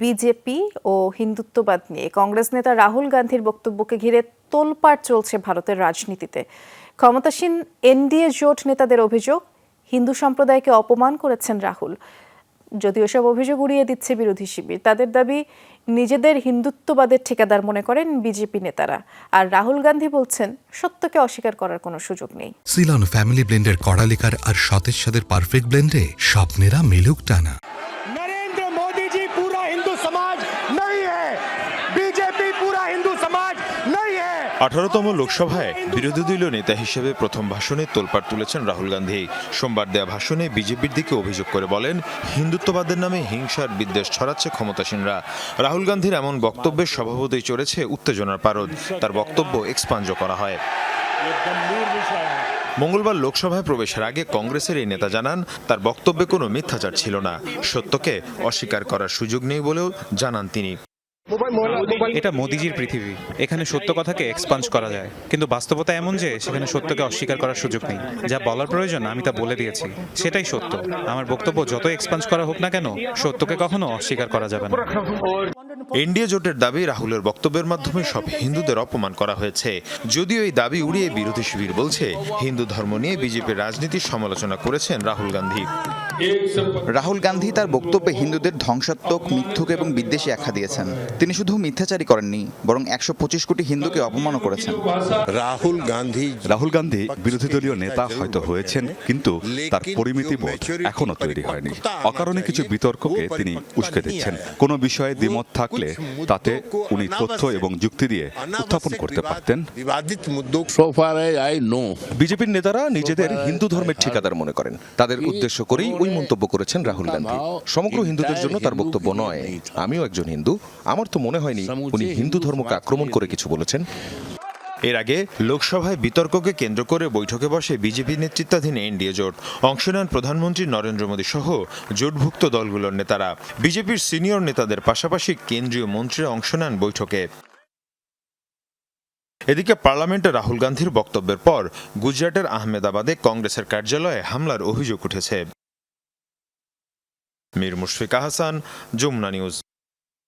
BJP ও হিন্দুত্ববাদ নিয়ে কংগ্রেস নেতা রাহুল গান্ধীর বক্তব্যকে ঘিরে তোলপাড় চলছে ভারতের রাজনীতিতে। ক্ষমতাসীন এনডিএ জোট নেতাদের অভিযোগ, হিন্দু সম্প্রদায়কে অপমান করেছেন রাহুল। যদিও সব অভিযোগ উড়িয়ে দিচ্ছে বিরোধী শিবির, তাদের দাবি নিজেদের হিন্দুত্ববাদের ঠিকাদার মনে করেন বিজেপি নেতারা। আর রাহুল গান্ধী বলছেন, সত্যকে অস্বীকার করার কোনো সুযোগ নেই। সিলন ফ্যামিলি ব্লেন্ডের কড়ালিকার আর সতেজ সাদের পারফেক্ট ব্লেন্ডে স্বপ্নেরা মিলুক টানা। আঠারোতম লোকসভায় বিরোধী দলীয় নেতা হিসেবে প্রথম ভাষণে তোলপাড় তুলেছেন রাহুল গান্ধী। সোমবার দেয়া ভাষণে বিজেপির দিকে অভিযোগ করে বলেন, হিন্দুত্ববাদের নামে হিংসার বিদ্বেষ ছড়াচ্ছে ক্ষমতাসীনরা। রাহুল গান্ধীর এমন বক্তব্যের স্বভাবতই চড়েছে উত্তেজনার পারদ। তার বক্তব্য এক্সপাঞ্জ করা হয়। মঙ্গলবার লোকসভায় প্রবেশের আগে কংগ্রেসের এই নেতা জানান, তার বক্তব্যে কোনো মিথ্যাচার ছিল না। সত্যকে অস্বীকার করার সুযোগ নেই বলেও জানান তিনি। এটা মোদিজির পৃথিবী। এখানে সত্য কথাকে এক্সপাঞ্জ করা যায়। কিন্তু বাস্তবতা এমন যে সেখানে সত্যকে অস্বীকার করার সুযোগ নেই। যা বলার প্রয়োজন আমি তা বলে দিয়েছি। সেটাই সত্য। আমার বক্তব্য যত এক্সপাঞ্জ করা হোক না কেন সত্যকে কখনো অস্বীকার করা যাবে না। এনডিএ জোটের দাবি রাহুলের বক্তব্যের মাধ্যমে সব হিন্দুদের অপমান করা হয়েছে। যদিও এই দাবি উড়িয়ে বিরোধী শিবির বলছে হিন্দু ধর্ম নিয়ে বিজেপির রাজনীতির সমালোচনা করেছেন রাহুল গান্ধী। রাহুল গান্ধী তার বক্তব্যে হিন্দুদের ধ্বংসাত্মক মিথ্যুক এবং বিদ্বেষী আখ্যা দিয়েছেন। তিনি শুধু মিথ্যাচারী করেননি বরং একশো পঁচিশ কোটি হিন্দুকে অপমানও করেছেন। রাহুল গান্ধী রাহুল গান্ধী বিরোধী দলীয় নেতা হয়তো হয়েছেন কিন্তু তার পরিমিতি বোধ এখনও তৈরি হয়নি। অকারণে কিছু বিতর্ককে তিনি উস্কে দিচ্ছেন। কোনো বিষয়ে দ্বিমত থাকলে তাতে উনি তথ্য এবং যুক্তি দিয়ে উত্থাপন করতে পারতেন। বিজেপির নেতারা নিজেদের হিন্দু ধর্মের ঠিকাদার মনে করেন। তাদের উদ্দেশ্য করেই ওই মন্তব্য করেছেন রাহুল গান্ধী। সমগ্র হিন্দুদের জন্য তার বক্তব্য নয়। আমিও একজন হিন্দু। আমার তো মনে হয়নি উনি হিন্দু ধর্মকে আক্রমণ করে কিছু বলেছেন। এর আগে লোকসভায় বিতর্ককে কেন্দ্র করে বৈঠকে বসে বিজেপি নেতৃত্বাধীন এনডিএ জোট। অংশ নেন প্রধানমন্ত্রী নরেন্দ্র মোদী সহ জোটভুক্ত দলগুলোর নেতারা। বিজেপির সিনিয়র নেতাদের পাশাপাশি কেন্দ্রীয় মন্ত্রীরা অংশ নেন বৈঠকে। এদিকে পার্লামেন্টে রাহুল গান্ধীর বক্তব্যের পর গুজরাটের আহমেদাবাদে কংগ্রেসের কার্যালয়ে হামলার অভিযোগ উঠেছে। মীর মুশফিক হাসান যমুনা নিউজ।